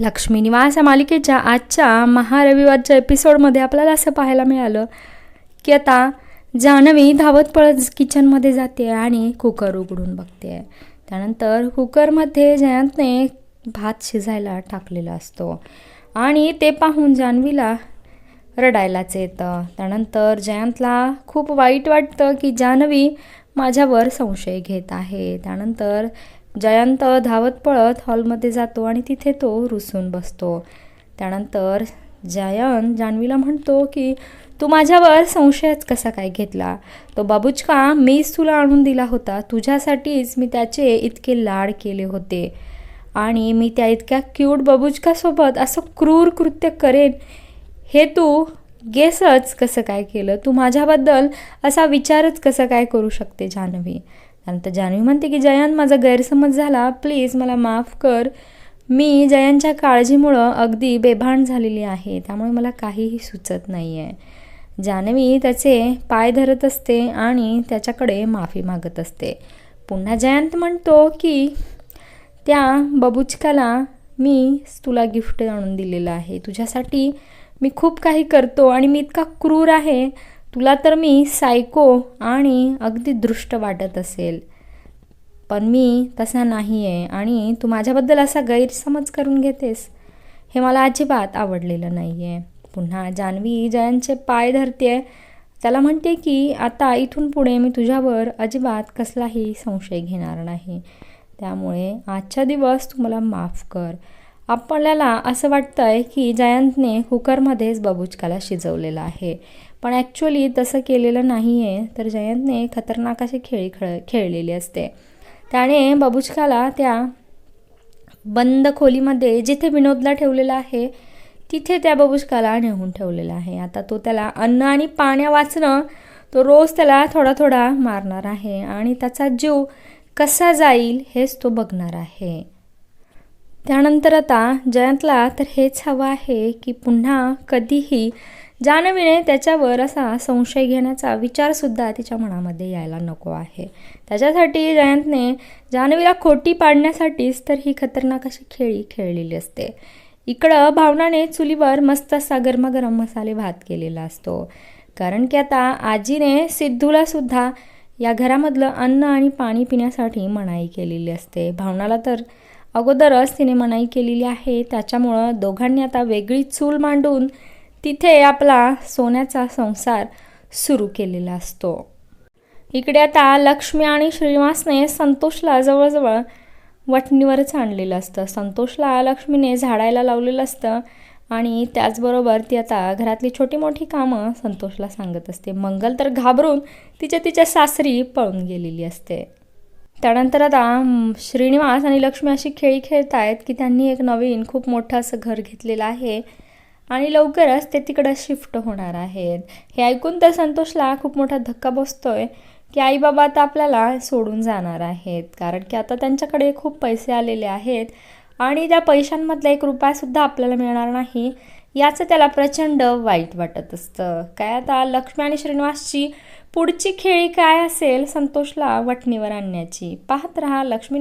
लक्ष्मीनिवास या मालिकेच्या आजच्या महारविवारच्या एपिसोडमध्ये आपल्याला असं पाहायला मिळालं की आता जान्हवी धावत पळत किचनमध्ये जाते आणि कुकर उघडून बघते. त्यानंतर कुकरमध्ये जयंतने भात शिजायला टाकलेला असतो आणि ते पाहून जान्हवीला रडायलाच येतं. त्यानंतर जयंतला खूप वाईट वाटतं की जान्हवी माझ्यावर संशय घेत आहे. त्यानंतर जयंत धावत पळत हॉलमध्ये जातो आणि तिथे तो रुसून बसतो. त्यानंतर जयंत जान्हवीला म्हणतो की तू माझ्यावर संशयच कसा काय घेतला? तो बाबुचका मीच तुला आणून दिला होता. तुझ्यासाठीच मी त्याचे इतके लाड केले होते. आणि मी त्या इतक्या क्यूट बबुचकासोबत असं क्रूर कृत्य करेन? हे तू गेसच कसं काय केलं? तू माझ्याबद्दल असा विचारच कसं काय करू शकते जान्हवी? त्यानंतर जान्हवी म्हणते की जयंत माझा गैरसमज झाला. प्लीज मला माफ कर. मी जयंतच्या काळजीमुळं अगदी बेभान झालेली आहे. त्यामुळे मला काहीही सुचत नाही आहे जान्हवी त्याचे पाय धरत असते आणि त्याच्याकडे माफी मागत असते. पुन्हा जयंत म्हणतो की त्या बबुचकाला मी तुला गिफ्ट आणून दिलेलं आहे. तुझ्यासाठी मी खूप काही करतो आणि मी इतका क्रूर आहे. तुला तर मी सायको आणि अगदी दृष्ट वाटत असेल. पण मी तसा नाही आहे आणि तू माझ्याबद्दल असा गैरसमज करून घेतेस. हे मला अजिबात आवडलेलं नाही आहे पुन्हा जान्हवी जयंतचे पाय धरते त्याला म्हणते की आता इथून पुढे मी तुझ्यावर अजिबात कसलाही संशय घेणार नाही. त्यामुळे आजचा दिवस तू मला माफ कर. आपल्याला असं वाटतं आहे की जयंतने कुकरमध्येच बबुचकाला शिजवलेलं आहे. पण ॲक्च्युली तसं केलेलं नाही आहे तर जयंतने खतरनाक अशी खेळी खेळ खेळलेली असते. त्याने बबुचकाला त्या बंद खोलीमध्ये जिथे विनोदला ठेवलेलं आहे तिथे त्या बबुचकाला नेऊन ठेवलेलं आहे. आता तो त्याला अन्न आणि पाण्या वाचणं तो रोज त्याला थोडा थोडा मारणार आहे आणि त्याचा जीव कसा जाईल हेच तो बघणार आहे. त्यानंतर आता जयंतला तर हेच हवं आहे की पुन्हा कधीही जान्हवीने त्याच्यावर असा संशय घेण्याचा विचारसुद्धा तिच्या मनामध्ये यायला नको आहे. त्याच्यासाठी जयंतने जान्हवीला खोटी पाडण्यासाठीच तर ही खतरनाक अशी खेळी खेळलेली असते. इकडं भावनाने चुलीवर मस्त असा गरमागरम मसाले भात केलेला असतो. कारण की आता आजीने सिद्धूला सुद्धा या घरामधलं अन्न आणि पाणी पिण्यासाठी मनाई केलेली असते. भावनाला तर अगोदरच तिने मनाई केलेली आहे. त्याच्यामुळं दोघांनी आता वेगळी चूल मांडून तिथे आपला सोन्याचा संसार सुरू केलेला असतो. इकडे आता लक्ष्मी आणि श्रीनिवासने संतोषला जवळजवळ वटणीवरच आणलेलं असतं. संतोषला लक्ष्मीने झाडायला लावलेलं असतं आणि त्याचबरोबर ती आता घरातली छोटी मोठी कामं संतोषला सांगत असते. मंगल तर घाबरून तिच्या तिच्या सासरी पळून गेलेली असते. त्यानंतर आता श्रीनिवास आणि लक्ष्मी अशी खेळी खेळत आहेत की त्यांनी एक नवीन खूप मोठं असं घर घेतलेलं आहे. आणि लवकरच ते तिकडं शिफ्ट होणार आहेत. हे ऐकून तर संतोषला खूप मोठा धक्का बसतोय की आई बाबा आता आपल्याला सोडून जाणार आहेत. कारण की आता त्यांच्याकडे खूप पैसे आलेले आहेत आणि त्या पैशांमधला एक रुपयासुद्धा आपल्याला मिळणार नाही याचं त्याला प्रचंड वाईट वाटत असतं. काय आता लक्ष्मी आणि श्रीनिवासची पुढची खेळी काय असेल संतोषला वटणीवर आणण्याची? पाहत रहा लक्ष्मी